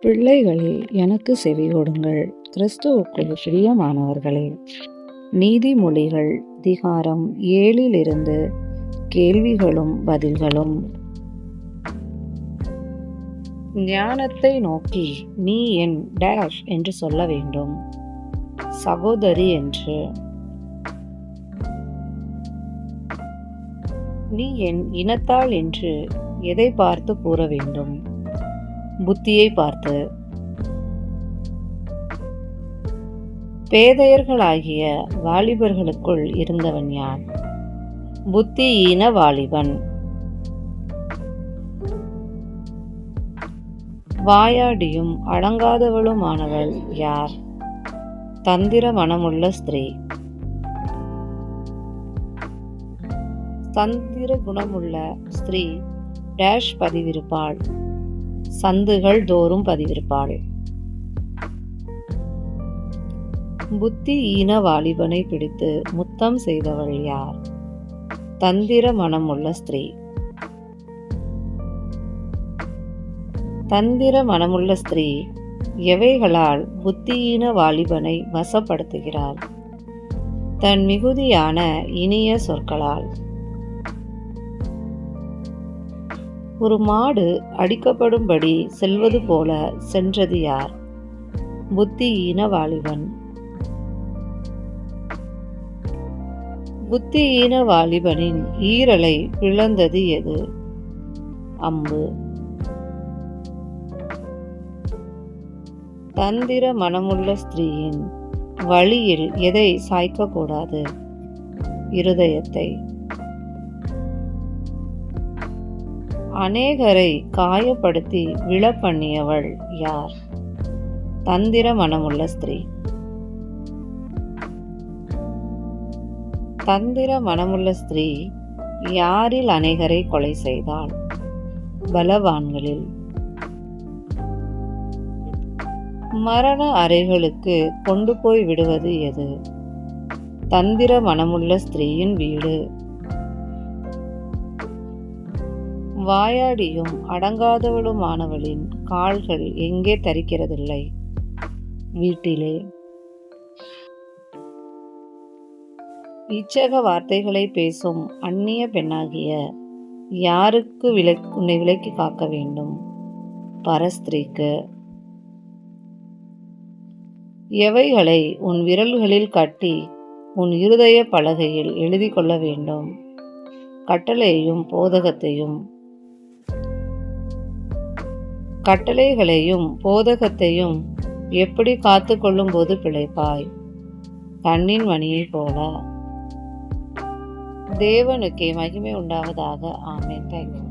பிள்ளைகளே எனக்கு செவிகொடுங்கள் கிறிஸ்துவுக்குள் பிரியமானவர்களே நீதிமொழிகள் திகாரம் ஏழிலிருந்து கேள்விகளும் பதில்களும். ஞானத்தை நோக்கி நீ என் டேஷ் என்று சொல்ல வேண்டும். சகோதரி என்று. நீ என் இனத்தாள் என்று எதை பார்த்து கூற வேண்டும்? புத்தியை பார்த்து. பேதையர்களாகிய வாலிபர்களுக்குள் இருந்தவன் யான்? புத்தியீன வாலிபன். வாயாடியும் அடங்காதவளுமானவள் யார்? தந்திர மனமுள்ள ஸ்திரீ. தந்திர குணமுள்ள ஸ்திரீ டேஷ் பதிவிருப்பாள். சந்துகள் தோறும் பதிவிருப்பாள். புத்தி ஈன வாலிபனை பிடித்து முத்தம் செய்தவள் யார்? தந்திர மனமுள்ள ஸ்திரீ. தந்திர மனமுள்ள ஸ்திரீ எவைகளால் புத்தியீன வாலிபனை வசப்படுத்துகிறாள்? தன் மிகுதியான இனிய சொற்களால். ஒரு மாடு அடிக்கப்படும்படி செல்வது போல சென்றது யார்? புத்தியீன வாலிபன். புத்தியீன வாலிபனின் ஈரலை பிளந்தது எது? அம்பு. தந்திர மனமுள்ள ஸ்திரீயின் வழியில் எதை சாய்க்கக்கூடாது? இருதயத்தை. அநேகரை காயப்படுத்தி விழப்பண்ணியவள் யார்? தந்திர மனமுள்ள ஸ்திரீ. தந்திர மனமுள்ள ஸ்திரீ யாரில் அநேகரை கொலை செய்தாள்? பலவான்களில். மரண அறைகளுக்கு கொண்டு போய் விடுவது எது? தந்திர மனமுள்ள ஸ்திரீயின் வீடு வாயாடியும் அடங்காதவளுமானவளின் கால்கள் எங்கே தரிக்கிறதில்லை? வீட்டிலே. இச்சக வார்த்தைகளை பேசும் அந்நிய பெண்ணாகிய யாருக்கு விலை உன்னை விலக்கி காக்க வேண்டும்? பரஸ்திரீக்கு. எவைகளை உன் விரல்களில் கட்டி உன் இருதய பலகையில் எழுதி கொள்ள வேண்டும்? கட்டளையையும் போதகத்தையும் கட்டளைகளையும் போதகத்தையும் எப்படி காத்து கொள்ளும் போது பிழைப்பாய்? கண்ணின் மணியைப் போல. தேவனுக்கே மகிமை உண்டாவதாக. ஆமேன். தேங்க்யூ